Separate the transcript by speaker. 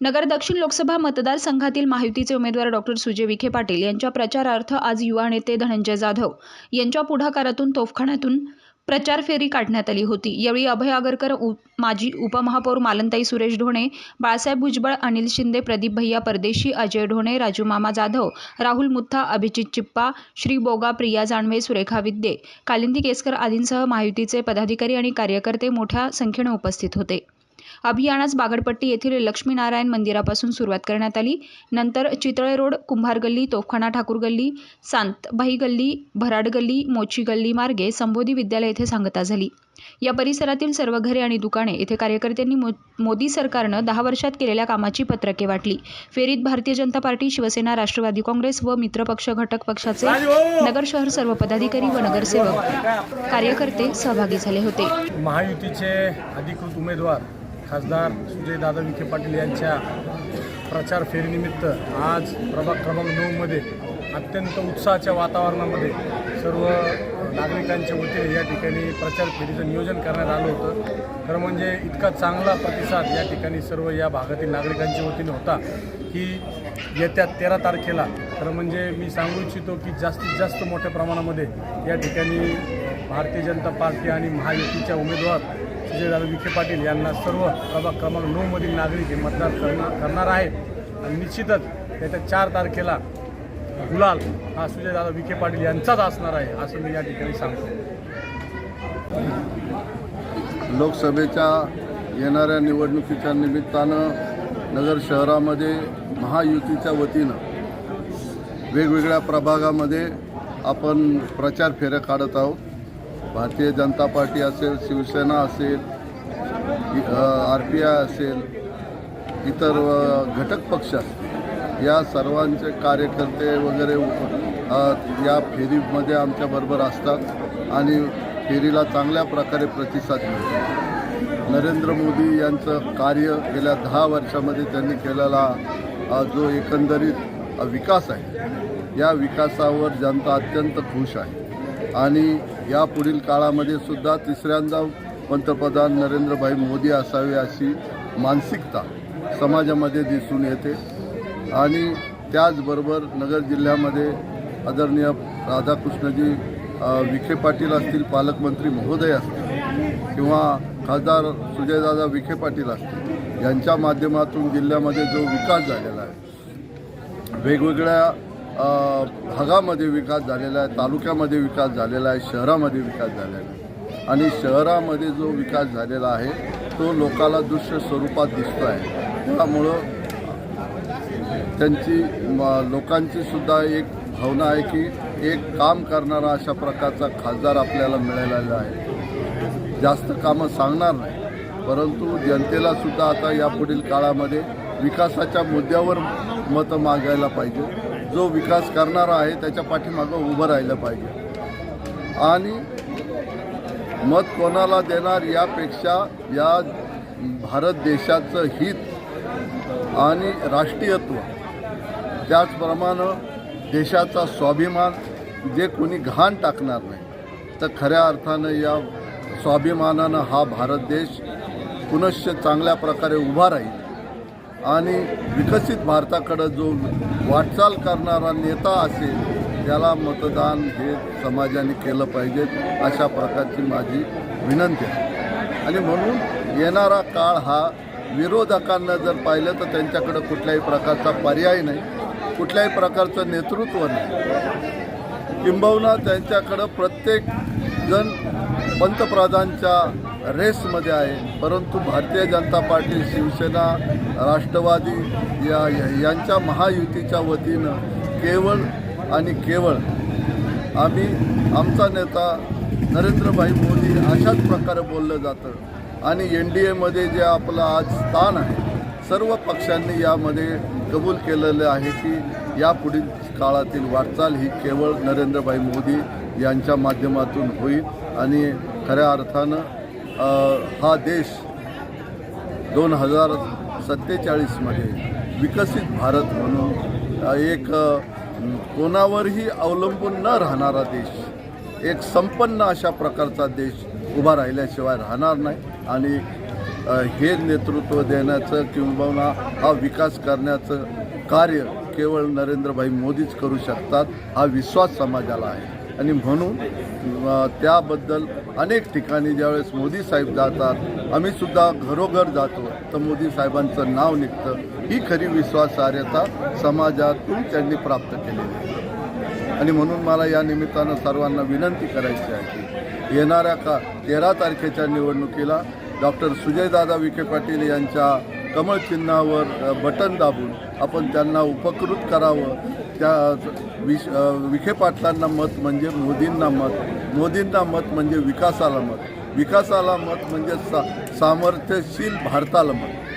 Speaker 1: नगर दक्षिण लोकसभा मतदारसंघातील महायुतीचे उमेदवार डॉक्टर सुजय विखे पाटील यांच्या प्रचारार्थ आज युवा नेते धनंजय जाधव यांच्या पुढाकारातून तोफखान्यातून प्रचार फेरी काढण्यात आली होती. यावेळी अभय आगरकर उ माजी उपमहापौर मालनताई सुरेश ढोणे बाळासाहेब भुजबळ अनिल शिंदे प्रदीप भैया परदेशी अजय ढोणे राजू मामा जाधव राहुल मुथ्था अभिजित चिप्पा श्री बोगा प्रिया जाणवे सुरेखा विद्ये कालिंदी केसकर आदींसह महायुतीचे पदाधिकारी आणि कार्यकर्ते मोठ्या संख्येने उपस्थित होते. अभियानास बागडपट्टी येथील लक्ष्मीनारायण मंदिरापासून सुरुवात करण्यात आली. नंतर चितळे रोड कुंभार गल्ली तोफखाना ठाकूर गल्ली सांतबाई गल्ली भराड गल्ली मोची गल्ली मार्गे संबोधी विद्यालय येथे सांगता झाली. या परिसरातील सर्व घरे आणि दुकाने येथे कार्यकर्त्यांनी मो मोदी सरकारनं दहा वर्षात केलेल्या कामाची पत्रके वाटली. फेरीत भारतीय जनता पार्टी शिवसेना राष्ट्रवादी काँग्रेस व मित्रपक्ष घटक पक्षाचे नगर शहर सर्व पदाधिकारी व नगरसेवक कार्यकर्ते सहभागी झाले होते.
Speaker 2: महायुतीचे अधिकृत उमेदवार खासदार सुजयदादा विखे पाटील यांच्या प्रचार फेरीनिमित्त आज प्रभाग क्रमांक नऊमध्ये अत्यंत उत्साहाच्या वातावरणामध्ये सर्व नागरिकांच्या वतीने या ठिकाणी प्रचार फेरीचं नियोजन करण्यात आलं होतं. खरं म्हणजे इतका चांगला प्रतिसाद या ठिकाणी सर्व या भागातील नागरिकांच्या वतीने होता की येत्या तेरा तारखेला खरं म्हणजे मी सांगू इच्छितो की जास्तीत जास्त मोठ्या प्रमाणामध्ये या ठिकाणी भारतीय जनता पार्टी आणि महायुतीच्या उमेदवार सुजयदादा विखे पाटील यांना सर्व प्रभाग क्रमांक नऊमधील नागरिक हे मतदान करणार करणार आहेत. आणि निश्चितच त्याच्या चार तारखेला गुलाल हा सुजयदादा विखे पाटील यांचाच असणार आहे असं मी या ठिकाणी सांगतो.
Speaker 3: लोकसभेच्या येणाऱ्या निवडणुकीच्या निमित्तानं नगर शहरामध्ये महायुतीच्या वतीनं वेगवेगळ्या प्रभागामध्ये आपण प्रचार फेऱ्या काढत आहोत. भारतीय जनता पार्टी असेल शिवसेना असेल आर पी आय असेल इतर घटक पक्ष असतील या सर्वांचे कार्यकर्ते वगैरे या फेरीमध्ये आमच्याबरोबर असतात आणि फेरीला चांगल्या प्रकारे प्रतिसाद मिळतो. नरेंद्र मोदी यांचं कार्य गेल्या दहा वर्षामध्ये त्यांनी केलेला जो एकंदरीत विकास आहे या विकासावर जनता अत्यंत खुश आहे. आणि या पुढील काळामध्ये सुद्धा तिसऱ्यांदा पंतप्रधान नरेंद्रभाई मोदी असावे अशी मानसिकता समाजामध्ये दिसून येते. आणि त्याचबरोबर नगर जिल्ह्यामध्ये आदरणीय राधाकृष्णजी विखे पाटील असतील पालकमंत्री महोदय असतील किंवा खासदार सुजयदादा विखे पाटील असतील यांच्या माध्यमातून जिल्ह्यामध्ये जो विकास झालेला आहे वेगवेगळ्या भागामध्ये विकास झालेला आहे तालुक्यामध्ये विकास झालेला आहे शहरामध्ये विकास झालेला आहे. आणि शहरामध्ये जो विकास झालेला आहे तो लोकाला दृश्य स्वरूपात दिसतो आहे त्यामुळं त्यांची म- लोकांची सुद्धा एक भावना आहे की एक काम करणारा अशा प्रकारचा खासदार आपल्याला मिळालेला आहे. जास्त कामं सांगणार नाही. परंतु जनतेला सुद्धा आता यापुढील काळामध्ये विकासाच्या मुद्द्यावर मतं मागायला पाहिजे. जो विकास करणारा आहे त्याच्या पाठीमागं उभं राहिलं पाहिजे. आणि मत कोणाला देणार यापेक्षा या भारत देशाचं हित आणि राष्ट्रीयत्व त्याचप्रमाणे देशाचा स्वाभिमान जे कोणी घाण टाकणार नाही तर खऱ्या अर्थानं या स्वाभिमानानं हा भारत देश पुनश्च चांगल्या प्रकारे उभा राहील. आणि विकसित भारताकडं जो वाटचाल करणारा नेता असेल त्याला मतदान हे समाजाने केलं पाहिजे अशा प्रकारची माझी विनंती आहे. आणि म्हणून येणारा काळ हा विरोधकांना जर पाहिलं तर त्यांच्याकडं कुठल्याही प्रकारचा पर्याय नाही कुठल्याही प्रकारचं नेतृत्व नाही. किंबहुना त्यांच्याकडं प्रत्येक जण पंतप्रधानच्या रेसमध्ये आहे. परंतु भारतीय जनता पार्टी शिवसेना राष्ट्रवादी या यांच्या महायुतीच्या वतीनं केवळ आणि केवळ आम्ही आमचा नेता नरेंद्रभाई मोदी अशाच प्रकारे बोललं जातं. आणि एन डी एमध्ये जे आपलं आज स्थान आहे सर्व पक्षांनी यामध्ये कबूल केलेलं आहे की यापुढील काळातील वाटचाल ही केवळ नरेंद्रभाई मोदी यांच्या माध्यमातून होईल आणि खऱ्या अर्थानं हा देश दोन हजार सत्तेचाळीसमध्ये विकसित भारत म्हणून एक कोणावरही अवलंबून न राहणारा देश एक संपन्न अशा प्रकारचा देश उभा राहिल्याशिवाय राहणार नाही आणि हे नेतृत्व देण्याचं किंबहुना हा विकास करण्याचं कार्य केवळ नरेंद्रभाई मोदीच करू शकतात हा विश्वास समाजाला आहे. आणि म्हणून त्याबद्दल अनेक ठिकाणी ज्यावेळेस मोदी साहेब जातात आम्ही सुद्धा घरोघर जातो. तर मोदी साहेबांचं नाव निघतं. ही खरी विश्वासार्हता समाजातून त्यांनी प्राप्त केलेली आहे. आणि म्हणून मला या निमित्तानं सर्वांना विनंती करायची आहे की येणाऱ्या का तेरा तारखेच्या निवडणुकीला डॉक्टर सुजयदादा विखे पाटील यांच्या कमळ चिन्हावर बटन दाबून आपण त्यांना उपकृत करावं त्या विश विखे पाटलांना मत म्हणजे मोदींना मत. मोदींना मत म्हणजे विकासाला मत. विकासाला मत म्हणजे सा सामर्थ्यशील भारताला मत.